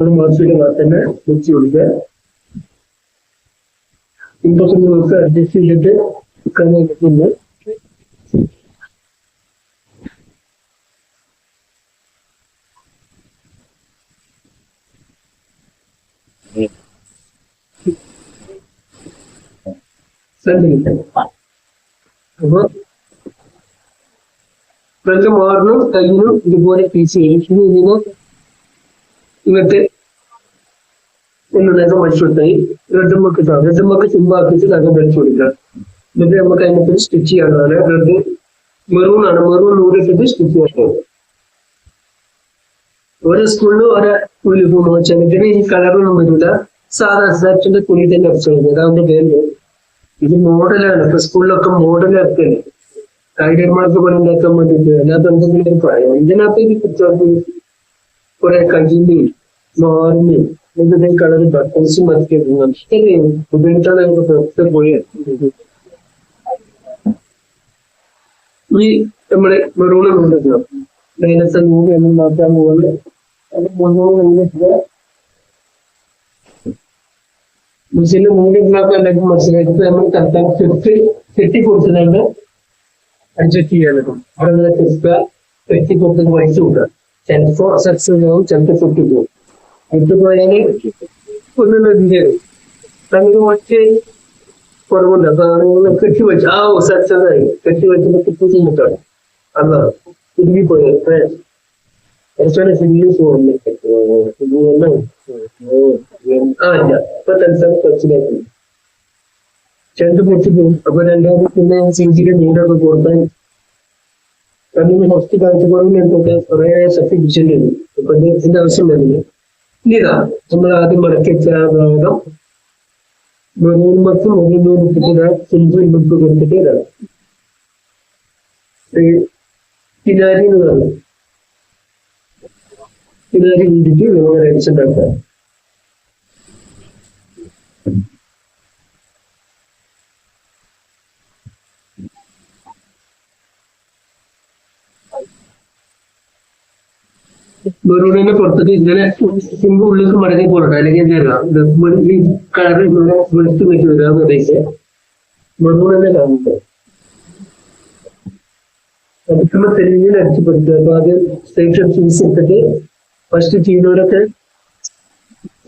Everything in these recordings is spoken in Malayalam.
ഒരു മാസത്തിൽ തന്നെ വെച്ച് കൊടുക്കുക ഇമ്പൊക്കെ നമുക്ക് അഡ്ജസ്റ്റ് ചെയ്തിട്ട് നിൽക്കാൻ പറ്റുന്നു അപ്പൊ ഫ്രണ്ട് മാറിനും കയ്യിനും ഇതുപോലെ പീസ് ചെയ്യും ഇതിന് ഇങ്ങോട്ട് ഒന്ന് നഖം വലിച്ചു കൊടുത്തായി റെഡ് മക്ക് റെഡ് മക്ക് ചുമ്പാക്കിച്ച് നഖം വലിച്ചു കൊടുക്കുക എന്നിട്ട് നമുക്ക് അതിനകത്ത് സ്റ്റിച്ച് ചെയ്യാനുള്ളതാണ് റെഡ് മെറൂൺ ആണ്. മെറൂൺ നൂറിട്ടിട്ട് സ്റ്റിച്ച് ചെയ്യണം ഓരോ സ്കൂളിലും ഓരോ യൂണിഫോം വെച്ചാൽ ഈ കളറൊന്നും വരില്ല സാധാ സാറ്റിന്റെ കുഴി തന്നെ അടിച്ചു കൊടുക്കുക അതാവുമ്പോ പേര്. ഇത് മോഡലാണ് ഇപ്പൊ സ്കൂളിലൊക്കെ മോഡലാക്കല്ലേ കായികന്മാർക്ക് പണി ഉണ്ടാക്കാൻ വേണ്ടിയിട്ട്. അല്ലാതെ എന്തെങ്കിലും പ്രായം. ഇതിനകത്ത് ഈ കുട്ടികൾക്ക് കുറെ കജിന്റെയും മാറിന്റെയും ഇതിന്റെ കളർ ബട്ടൺസും മറ്റേ ഉപയോഗിച്ചാൽ നമുക്ക് പുറത്ത് പോയത് ഈ നമ്മുടെ മെറൂണ് കൊണ്ടുവരണം ഡൈനസർ മൂവി എന്ന് മാറ്റാൻ പോകുന്നത് അത് മുന്നോട്ട് മുസ്ലിം മൂവി ഉണ്ടാക്കാൻ മനസ്സിലായിട്ട് നമ്മൾ കറക്റ്റായി കെട്ടി കെട്ടി കൊടുത്തിട്ടുണ്ട്. അഡ്ജസ്റ്റ് പറ്റും അവിടെ കെട്ടുക കെട്ടി കൊടുത്തത് വയസ്സ് കൊടുക്കുക. ചിലപ്പോ സക്സസ് ആവും ചിലപ്പോ പൊട്ടി പോകും വിട്ടുപോയാൽ ഒന്നും എന്ത് അങ്ങനെ ഒറ്റ കുറവുണ്ട് അപ്പൊ ആളുകൾ കെട്ടി വെച്ചു ആ സക്സസ് ആയി കെട്ടി വെച്ചപ്പോ കിട്ടി ചെയ്തിട്ടാണ് അല്ല കുടുങ്ങിപ്പോയത് കുറച്ചുകൂടെ സിംഗിൾ പോകുന്നു ആ ഇല്ല ഇപ്പൊ തൽക്കാലം കുറച്ചിലേക്ക് രണ്ട് പൊട്ടി പോകും അപ്പൊ രണ്ടാമത് പിന്നെ സിഞ്ചിയുടെ നീരൊക്കെ കൊടുത്താൽ അതിന് ഫസ്റ്റ് എന്തൊക്കെ കുറെ സഫിഷ്യന്റ് ഉണ്ട് അപ്പൊ ഇതിന്റെ ആവശ്യം വരുന്നത് ഇതാ നമ്മൾ ആദ്യം മടക്കിച്ച ഭാഗം മെറൂൺ മത്ത് മുകളിൽ നിന്ന് സിഞ്ചു ഇമ്പത്ത് കൊടുത്തിട്ട് ഇതാണ്. പിന്നാരി എന്ന് കിനാരി വീതിക്ക് നമ്മൾ അടിച്ചുണ്ടാക്കുക. മെറൂണിന്റെ പുറത്തിട്ട് ഇങ്ങനെ സിമ്പ് ഉള്ളിലേക്ക് മടങ്ങി പോകണം അല്ലെങ്കിൽ എന്താ ഈ കളർ ഇങ്ങനെ വെളുത്ത് വെച്ച് വരാന്ന് ഉദ്ദേശിച്ച് മെറൂണിന്റെ കാണുന്നുണ്ട് അടിക്കുമ്പോ തെളിവിൽ അടിച്ചു പഠിക്കുക അപ്പൊ ആദ്യം സ്ട്രേറ്റ് ഫീസ് എടുത്തിട്ട് ഫസ്റ്റ് ചെയ്യുന്നവരൊക്കെ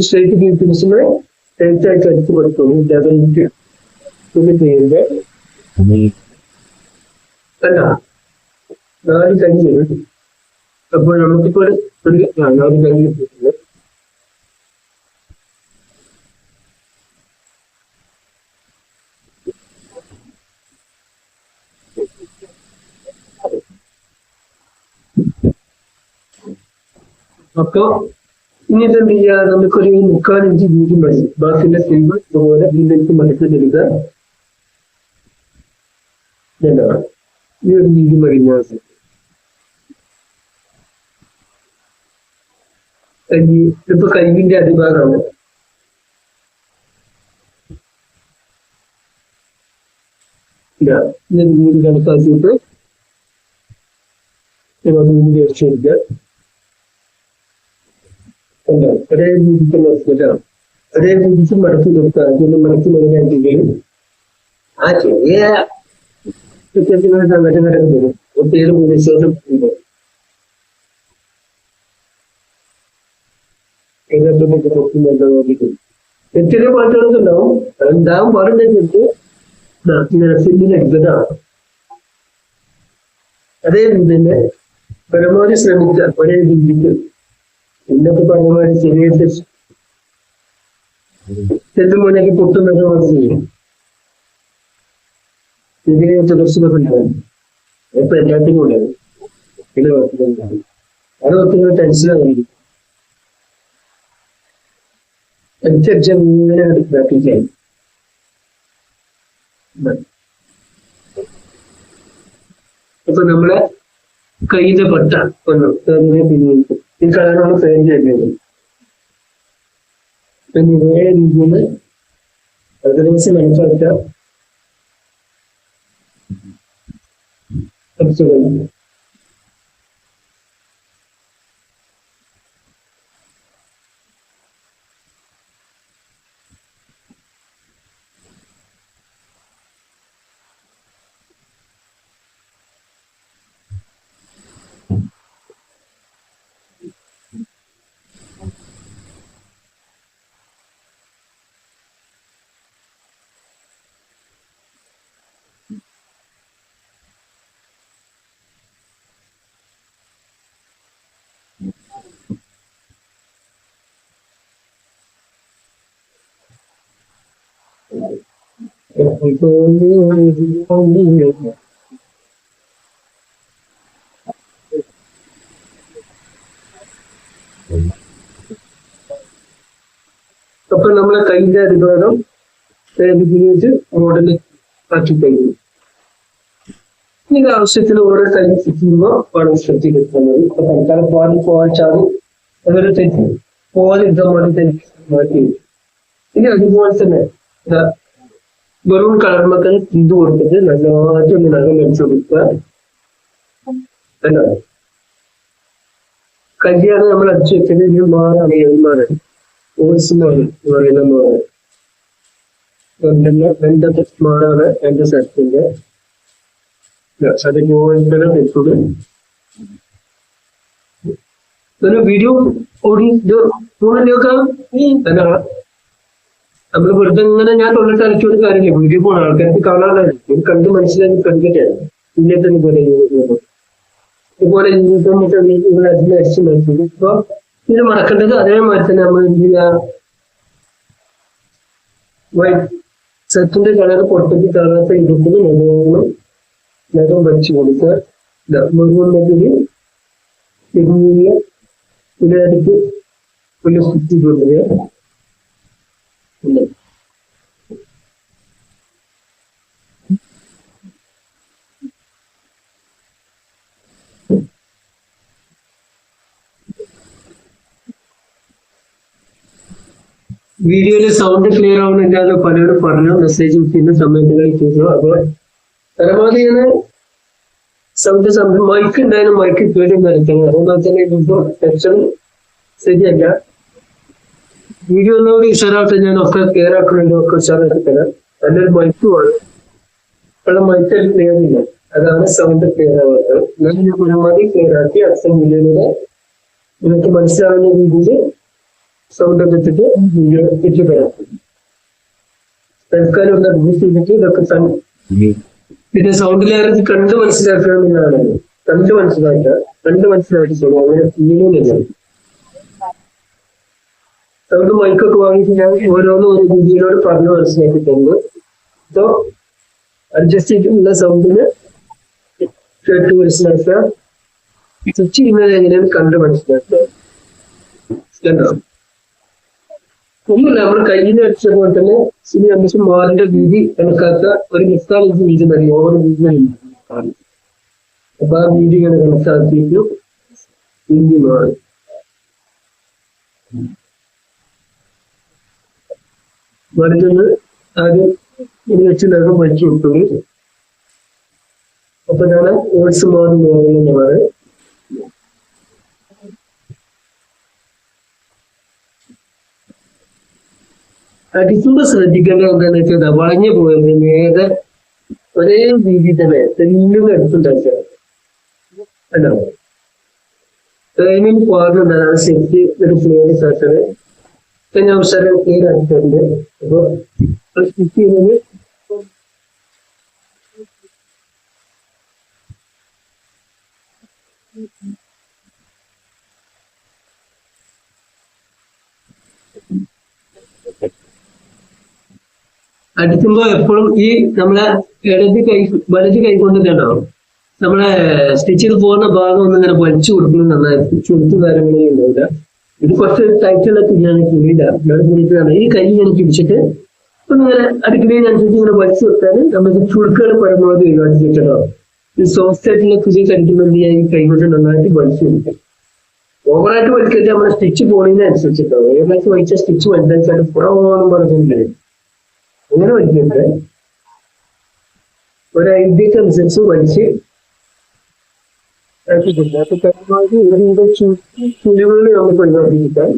സ്ട്രേറ്റ് ഫീസ് ഫിനിഷിന് സ്ട്രേറ്റ് ആയിട്ട് അടിച്ചു പഠിക്കും തുണി ചെയ്യുമ്പോ അല്ല നാല് കഴിഞ്ഞു അപ്പോൾ നമുക്കിപ്പോ ഒരു ഒരു ആ, നാല് കഴിഞ്ഞ് കിട്ടിയിട്ടുണ്ട്. അപ്പൊ ഇനി ഇതെന്ത് ചെയ്യാ നമുക്കൊരു മുക്കാൽ ഇഞ്ച് വീതി മതി ബാക്കിയുള്ള സിമ്പ് ഇതുപോലെ വീതിലേക്ക് മനസ്സിലെടുക്കുക ഇതാ. ഈ ഒരു വീതി മതി ഞാൻ കൈ ഇപ്പൊ കൈവിന്റെ അടിഭാഗമാണ്. അടിച്ചെടുക്കുക കണ്ടോ? ഒരേ രീതിക്ക് മടക്കി അതിന് മടക്കി ആ ചെറിയ വിശ്വാസം പൊട്ടുന്നുണ്ടോ നോക്കിയിട്ട് എത്ര മാറ്റങ്ങളൊക്കെ ഉണ്ടാവും ഉണ്ടാവും പറഞ്ഞിട്ട് നഴ്സിംഗിന് എക്സലാണ് അതേ രീതിയിൽ പരമാവധി ശ്രമിച്ച ഒരേ രീതിക്ക് ഇന്നത്തെ പരമാവധി ചെറിയ ചെല്ലുമ്പോഴേക്ക് പൊട്ടുന്നൊക്കെ മനസ്സിലാവും ചെറിയ തുടർച്ചകളൊക്കെ ഉണ്ടാവും ഇപ്പൊ എല്ലാത്തിനും ഉണ്ടാവും പിന്നെ അത് ഒത്തിരി ടെൻഷനായിരിക്കും. അനുസരിച്ച് ഇങ്ങനെ പ്രാക്ടീസ് ചെയ്യും ഇപ്പൊ നമ്മളെ കയ്യിലെ പട്ട ഒന്ന് അതിനെ പിന്നിട്ട് ഈ കളറാണ് പെയിന്റ് ചെയ്യുന്നത് പിന്നെ ഇതേ രീതിയിൽ ഏകദേശം മനസ്സിലാക്കുക കുറച്ച് കഴിഞ്ഞു അപ്പൊ നമ്മളെ കൈന്റെ അനുപാതം ഉപയോഗിച്ച് മോഡൽ ആക്കി കഴിഞ്ഞു ഇത് ആവശ്യത്തിന് ഓരോ കൈ ചെയ്യുമ്പോൾ വളരെ ശ്രദ്ധിക്കുന്നത് ഇപ്പൊ തൽക്കാലം പാൽ പോവാച്ചാൽ അതൊരു തെറ്റ് പോവാൻ മതി തെറ്റ് മാറ്റി. ഇനി അതുപോലെ തന്നെ മക്കൾ ഇത് കൊടുത്തിട്ട് നല്ലതായിട്ട് ഒന്ന് നഖം വെച്ച് കൊടുക്കുക. എന്താണ് കല്യാണം നമ്മൾ അടിച്ചു വെച്ചത് ഇത് മാറാണ് എഴുമാറാണ് ഓസിമാണ് പറയുന്ന മാറാണ് രണ്ടെണ്ണ രണ്ട് മാറാണ് എന്റെ അത് ന്യൂസിലെ തെറ്റുകൾ ഒരു വീഡിയോ ഓടി ഫോണിലൊക്കെ എന്നാ നമ്മൾ വെറുതെ ഇങ്ങനെ ഞാൻ തൊള്ളിട്ട് അരച്ചു കൊടുത്ത കാര്യമില്ല. വീഡിയോ പോണ ആൾക്കാർക്ക് കാണാനായിരിക്കും കണ്ട് മനസ്സിലാക്കി കണ്ടിട്ടാണ് ഇന്നത്തെ പോലെ ഇതുപോലെ ഇവിടെ അതിൽ ഇപ്പൊ ഇത് മറക്കേണ്ടത് അതേമാതിരി തന്നെ നമ്മൾ എന്ത് ചെയ്യുക വൈറ്റ് സെറ്റിന്റെ കളർ പുറത്തേക്ക് കാണാത്ത ഇരുപതിന് നല്ലോണം നഖം വരച്ചു കൊടുക്കുക മുഴുവൻ ചെറിയ ഇതിനടുത്ത് ഒരു കുത്തി കൊണ്ടുവരിക ഉണ്ട്. വീഡിയോയിൽ സൗണ്ട് ക്ലിയർ ആവുന്നില്ല പലരും പറഞ്ഞു മെസ്സേജ് വിട്ടിരുന്ന സമയത്തുകൾ ചെയ്തു. അപ്പോൾ പരമാവധി ഞാൻ സൗണ്ട് സംഭവം മൈക്ക് ഉണ്ടായാലും മൈക്ക് ഇപ്പോഴും വരയ്ക്കണം അതുപോലെ തന്നെ ഇതിപ്പോ ടെൻഷൻ ശരിയല്ല. വീഡിയോ ഒന്നുകൂടി ഉഷാറായിട്ട് ഞാൻ ഒക്കെ ക്ലിയർ ആക്കുന്നുണ്ട് ഒക്കെ ഉഷാറാക്കി തരാം നല്ലൊരു മൈക്ക് ഉള്ള മൈക്ക് ക്ലിയർ ഇല്ല. അതാണ് സൗണ്ട് ക്ലിയർ ആവാത്തത്. ഞാൻ പരമാവധി ക്ലിയർ ആക്കി അടുത്ത വീഡിയോയിലൂടെ നിങ്ങൾക്ക് മനസ്സിലാവുന്ന രീതിയിൽ സൗണ്ട് വെച്ചിട്ട് വീഡിയോ ഇട്ട് തരാം തൽക്കാലം ഒന്ന് അഡ്ജസ്റ്റ് ചെയ്തിട്ട് ഇതൊക്കെ പിന്നെ ലെയർ കണ്ട് മനസ്സിലാക്കണമെന്നാണ് കണ്ട് മനസ്സിലാക്കുക. കണ്ട് മനസ്സിലാക്കി ശരിയാ അങ്ങനെ ഫീലിംഗ് സൗണ്ട് മൈക്കൊക്കെ വാങ്ങിയിട്ട് ഞാൻ ഓരോന്നും ഒരു രീതിയിലോട് പറഞ്ഞ് മനസ്സിലാക്കിയിട്ടുണ്ട്. സോ അഡ്ജസ്റ്റ് ചെയ്തിട്ടുള്ള സൗണ്ടിന് കേട്ട് മനസ്സിലാക്കുക. സ്വിച്ച് ചെയ്യുന്നത് എങ്ങനെയാണ് കണ്ട് മനസ്സിലാക്കുക. കണ്ടോ ഒന്നുമില്ല. നമ്മൾ കയ്യിൽ വെച്ച പോലെ തന്നെ ഇനി നമുക്ക് മാറിന്റെ വീതി കണക്കാക്ക. ഒരു ഇഞ്ച് വീതി മതി ഓവർ വീതി അപ്പൊ ആ വീതി ഇങ്ങനെ കണക്കാക്കിയിട്ടു വീതി മാറി. മരുന്ന് ആദ്യം ഇനി വെച്ച് നഖം വലിച്ചു വിട്ടു അപ്പൊ ഞാൻ ഓട്സ് മാറി എന്ന് പറയും ശ്രദ്ധിക്കേണ്ടത് എന്താണെന്ന് വെച്ചാൽ വളഞ്ഞു പോയത് നേരെ ഒരേ രീതിയിൽ തന്നെ തെല്ലും എടുത്തുണ്ടാക്കിയാണ് അല്ലോ ട്രെയിനിങ് പാടുന്നുണ്ടാണ് ശരിക്ക് ഒരു ഫ്ലോയിൽ കേട്ടത് കഴിഞ്ഞ അവസരം ഈ ആക്കിയിട്ടുണ്ട് അപ്പൊ സ്റ്റിച്ച് ചെയ്യുന്നത് അടിക്കുമ്പോ എപ്പോഴും ഈ നമ്മളെ ഇടത് കൈ വലത് കൈ കൊണ്ട് ഉണ്ടാവും. നമ്മളെ സ്റ്റിച്ച് ചെയ്ത് പോകുന്ന ഭാഗം ഒന്നും ഇങ്ങനെ വലിച്ചു കൊടുക്കുന്നത് നന്നായിരിക്കും ചുരുത്തു കാര്യങ്ങളേ ഉണ്ടാവില്ല. ഇത് കുറച്ച് ടൈറ്റുള്ള തുണിയാണ് തുണിയില്ല. തുണിയിട്ടാണ് ഈ കൈ ഇങ്ങനെ പിടിച്ചിട്ട് ഒന്നിങ്ങനെ അടുക്കളയിനനുസരിച്ച് ഇങ്ങനെ വലിച്ചു കൊടുത്താൽ നമുക്ക് ചുരുക്കുകൾ പരമാവധി ഒഴിവാക്കിയിട്ടുണ്ടാവും ഈ സോഫ്റ്റ് ആയിട്ടുള്ള തുണി കഴിക്കുമ്പോൾ ഈ കൈ കൊണ്ട് നന്നായിട്ട് വലിച്ചു കൊടുക്കും. ഓവറായിട്ട് വലിക്കരുത്. നമ്മുടെ സ്റ്റിച്ച് പോണതിനനുസരിച്ചിട്ടോ ഏകദേശം വലിച്ച സ്റ്റിച്ച് വലുതായിട്ട് പുറമോന്നും പറഞ്ഞില്ലേ അങ്ങനെ വലിക്കരുത് ഒരു ഐഡിയക്ക് അനുസരിച്ച് വലിച്ച് ആക്കിയിട്ടില്ല അപ്പൊ പരമാവധി ഇവരുടെ ചുള്ളികളിൽ നമുക്ക് ഒഴിവാക്കിയിരിക്കാം.